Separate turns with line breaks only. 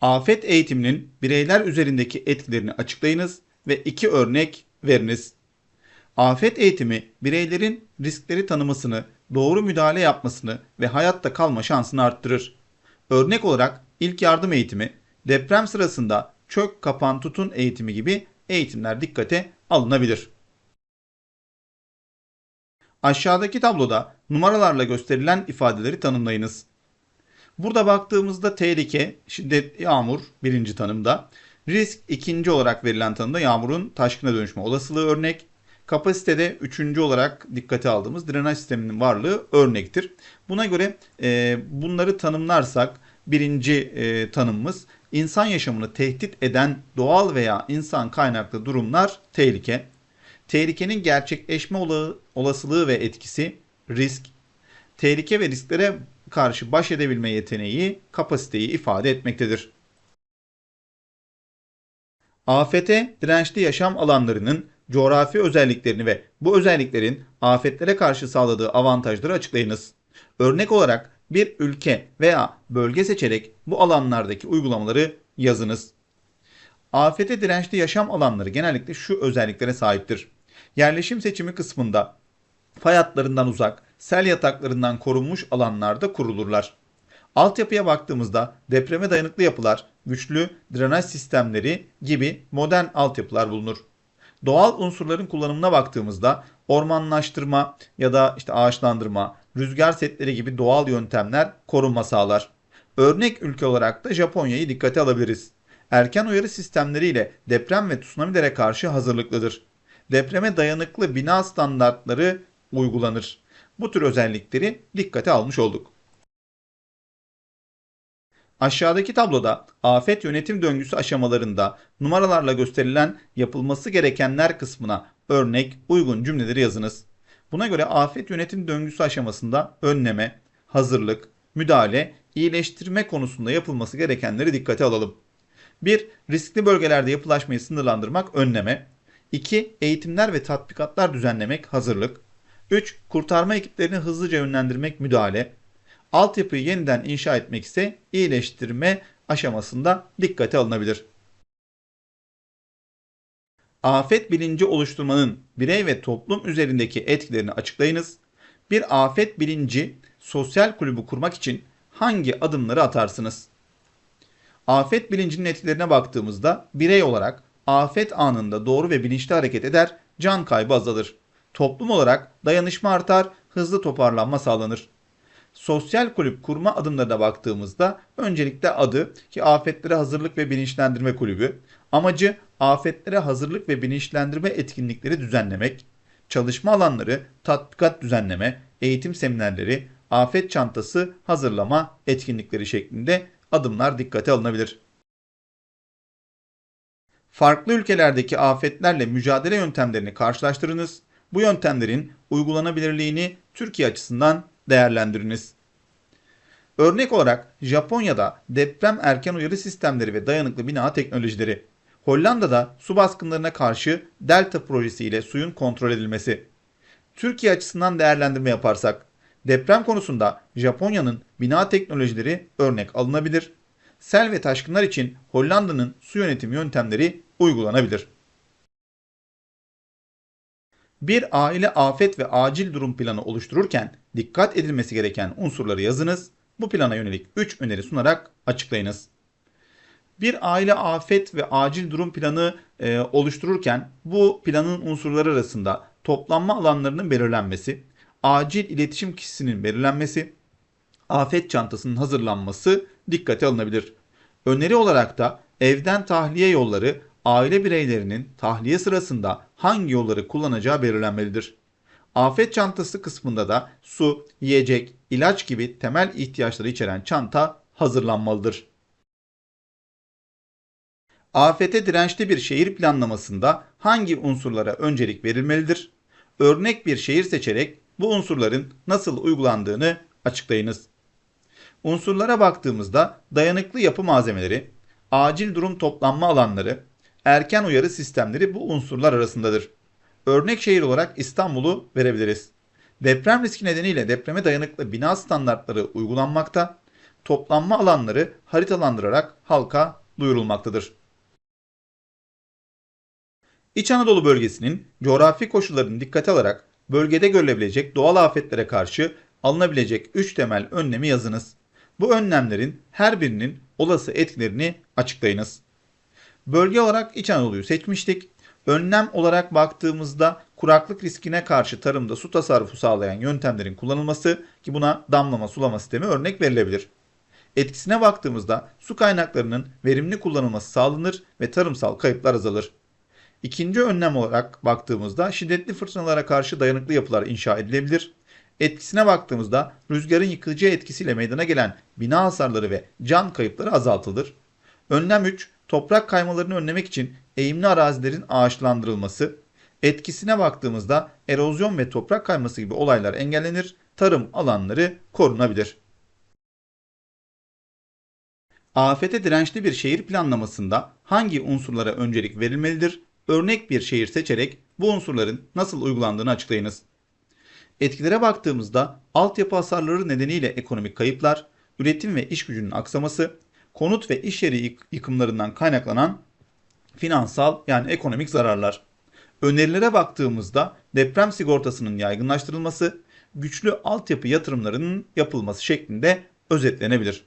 Afet eğitiminin bireyler üzerindeki etkilerini açıklayınız ve iki örnek veriniz. Afet eğitimi bireylerin riskleri tanımasını, doğru müdahale yapmasını ve hayatta kalma şansını arttırır. Örnek olarak ilk yardım eğitimi, deprem sırasında çök kapan tutun eğitimi gibi eğitimler dikkate alınabilir. Aşağıdaki tabloda numaralarla gösterilen ifadeleri tanımlayınız. Burada baktığımızda tehlike, şiddet, yağmur birinci tanımda. Risk ikinci olarak verilen tanımda yağmurun taşkına dönüşme olasılığı örnek. Kapasitede üçüncü olarak dikkate aldığımız drenaj sisteminin varlığı örnektir. Buna göre e, bunları tanımlarsak birinci e, tanımımız insan yaşamını tehdit eden doğal veya insan kaynaklı durumlar tehlike. Tehlikenin gerçekleşme ola- olasılığı ve etkisi risk. Tehlike ve risklere karşı baş edebilme yeteneği, kapasiteyi ifade etmektedir. Afete dirençli yaşam alanlarının coğrafi özelliklerini ve bu özelliklerin afetlere karşı sağladığı avantajları açıklayınız. Örnek olarak bir ülke veya bölge seçerek bu alanlardaki uygulamaları yazınız. Afete dirençli yaşam alanları genellikle şu özelliklere sahiptir. Yerleşim seçimi kısmında fay hatlarından uzak, sel yataklarından korunmuş alanlarda kurulurlar. Altyapıya baktığımızda depreme dayanıklı yapılar, güçlü drenaj sistemleri gibi modern altyapılar bulunur. Doğal unsurların kullanımına baktığımızda ormanlaştırma ya da işte ağaçlandırma, rüzgar setleri gibi doğal yöntemler korunma sağlar. Örnek ülke olarak da Japonya'yı dikkate alabiliriz. Erken uyarı sistemleriyle deprem ve tsunamilere karşı hazırlıklıdır. Depreme dayanıklı bina standartları uygulanır. Bu tür özellikleri dikkate almış olduk. Aşağıdaki tabloda afet yönetim döngüsü aşamalarında numaralarla gösterilen yapılması gerekenler kısmına örnek uygun cümleleri yazınız. Buna göre afet yönetim döngüsü aşamasında önleme, hazırlık, müdahale, iyileştirme konusunda yapılması gerekenleri dikkate alalım. 1. Riskli bölgelerde yapılaşmayı sınırlandırmak önleme. 2. Eğitimler ve tatbikatlar düzenlemek hazırlık. 3. Kurtarma ekiplerini hızlıca yönlendirmek müdahale. Altyapıyı yeniden inşa etmek ise iyileştirme aşamasında dikkate alınabilir. Afet bilinci oluşturmanın birey ve toplum üzerindeki etkilerini açıklayınız. Bir afet bilinci sosyal kulübü kurmak için hangi adımları atarsınız? Afet bilincinin etkilerine baktığımızda birey olarak afet anında doğru ve bilinçli hareket eder, can kaybı azalır. Toplum olarak dayanışma artar, hızlı toparlanma sağlanır. Sosyal kulüp kurma adımlarına baktığımızda öncelikle adı ki afetlere hazırlık ve bilinçlendirme kulübü. Amacı afetlere hazırlık ve bilinçlendirme etkinlikleri düzenlemek, çalışma alanları, tatbikat düzenleme, eğitim seminerleri, afet çantası hazırlama etkinlikleri şeklinde adımlar dikkate alınabilir. Farklı ülkelerdeki afetlerle mücadele yöntemlerini karşılaştırınız. Bu yöntemlerin uygulanabilirliğini Türkiye açısından değerlendiriniz. Örnek olarak Japonya'da deprem erken uyarı sistemleri ve dayanıklı bina teknolojileri, Hollanda'da su baskınlarına karşı Delta projesi ile suyun kontrol edilmesi. Türkiye açısından değerlendirme yaparsak, deprem konusunda Japonya'nın bina teknolojileri örnek alınabilir. Sel ve taşkınlar için Hollanda'nın su yönetim yöntemleri uygulanabilir. Bir aile afet ve acil durum planı oluştururken dikkat edilmesi gereken unsurları yazınız. Bu plana yönelik 3 öneri sunarak açıklayınız. Bir aile afet ve acil durum planı e, oluştururken bu planın unsurları arasında toplanma alanlarının belirlenmesi, acil iletişim kişisinin belirlenmesi, afet çantasının hazırlanması dikkate alınabilir. Öneri olarak da evden tahliye yolları aile bireylerinin tahliye sırasında hangi yolları kullanacağı belirlenmelidir. Afet çantası kısmında da su, yiyecek, ilaç gibi temel ihtiyaçları içeren çanta hazırlanmalıdır. Afete dirençli bir şehir planlamasında hangi unsurlara öncelik verilmelidir? Örnek bir şehir seçerek bu unsurların nasıl uygulandığını açıklayınız. Unsurlara baktığımızda dayanıklı yapı malzemeleri, acil durum toplanma alanları, erken uyarı sistemleri bu unsurlar arasındadır. Örnek şehir olarak İstanbul'u verebiliriz. Deprem riski nedeniyle depreme dayanıklı bina standartları uygulanmakta. toplanma alanları haritalandırarak halka duyurulmaktadır. İç Anadolu bölgesinin coğrafi koşullarını dikkate alarak bölgede görülebilecek doğal afetlere karşı alınabilecek 3 temel önlemi yazınız. Bu önlemlerin her birinin olası etkilerini açıklayınız. Bölge olarak İç Anadolu'yu seçmiştik. Önlem olarak baktığımızda kuraklık riskine karşı tarımda su tasarrufu sağlayan yöntemlerin kullanılması ki buna damlama sulama sistemi örnek verilebilir. Etkisine baktığımızda su kaynaklarının verimli kullanılması sağlanır ve tarımsal kayıplar azalır. İkinci önlem olarak baktığımızda şiddetli fırtınalara karşı dayanıklı yapılar inşa edilebilir. Etkisine baktığımızda rüzgarın yıkıcı etkisiyle meydana gelen bina hasarları ve can kayıpları azaltılır. Önlem 3. Toprak kaymalarını önlemek için eğimli arazilerin ağaçlandırılması. Etkisine baktığımızda erozyon ve toprak kayması gibi olaylar engellenir, tarım alanları korunabilir. Afete dirençli bir şehir planlamasında hangi unsurlara öncelik verilmelidir? Örnek bir şehir seçerek bu unsurların nasıl uygulandığını açıklayınız. Etkilere baktığımızda altyapı hasarları nedeniyle ekonomik kayıplar, üretim ve iş gücünün aksaması, konut ve iş yeri yık- yıkımlarından kaynaklanan finansal yani ekonomik zararlar. Önerilere baktığımızda deprem sigortasının yaygınlaştırılması, güçlü altyapı yatırımlarının yapılması şeklinde özetlenebilir.